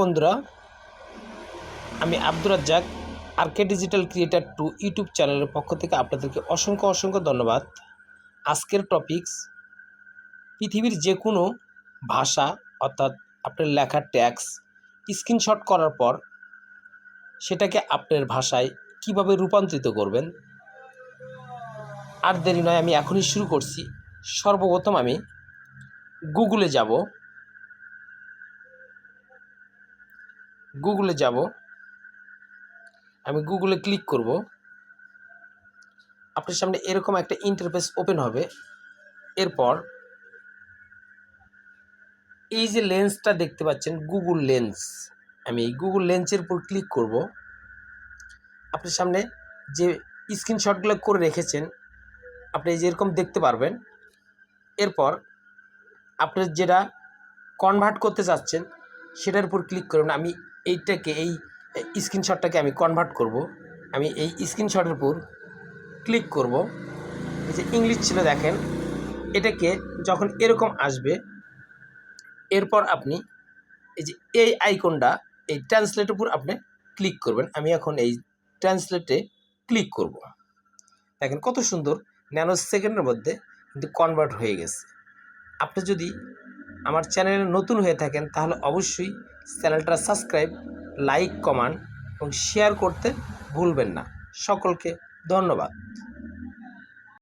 বন্ধুরা, আমি Abdur Razzak RK digital creator two YouTube চ্যানেলের পক্ষ থেকে আপনাদেরকে অসংখ্য অসংখ্য ধন্যবাদ। আজকের টপিকস পৃথিবীর যে কোনো ভাষা, অর্থাৎ আপনার লেখার ট্যাক্স স্ক্রিনশট করার পর সেটাকে আপনার ভাষায় কীভাবে রূপান্তরিত করবেন। আর দেরি নয়, আমি এখনই শুরু করছি। সর্বপ্রথম আমি গুগলে যাব। গুগলে যাব। আমি গুগলে ক্লিক করব। আপনার সামনে এরকম একটা ইন্টারফেস ওপেন হবে। এরপর এই যে লেন্সটা দেখতে পাচ্ছেন গুগল লেন্স আমি এই গুগল লেন্সের উপর ক্লিক করব। আপনার সামনে যে স্ক্রিনশটগুলো করে রেখেছেন, আপনি এই যে এরকম দেখতে পারবেন। এরপর আপনার যেটা কনভার্ট করতে চাচ্ছেন, সেটার উপর ক্লিক করবেন। আমি এইটাকে, এই স্ক্রিনশটটাকে আমি কনভার্ট করব। আমি এই স্ক্রিনশটের উপর ক্লিক করব। এই যে ইংলিশ ছিল দেখেন, এটাকে যখন এরকম আসবে, এরপর আপনি এই যে এই আইকনটা এই ট্রান্সলেটের উপর আপনি ক্লিক করবেন। আমি এখন এই ট্রান্সলেটে ক্লিক করব। দেখেন কত সুন্দর ন্যানো সেকেন্ডের মধ্যে কিন্তু কনভার্ট হয়ে গেছে। আপনি যদি আমার চ্যানেলে নতুন হয়ে থাকেন, তাহলে অবশ্যই চ্যানেলটা সাবস্ক্রাইব, লাইক কমান এবং শেয়ার করতে ভুলবেন না। সকলকে ধন্যবাদ।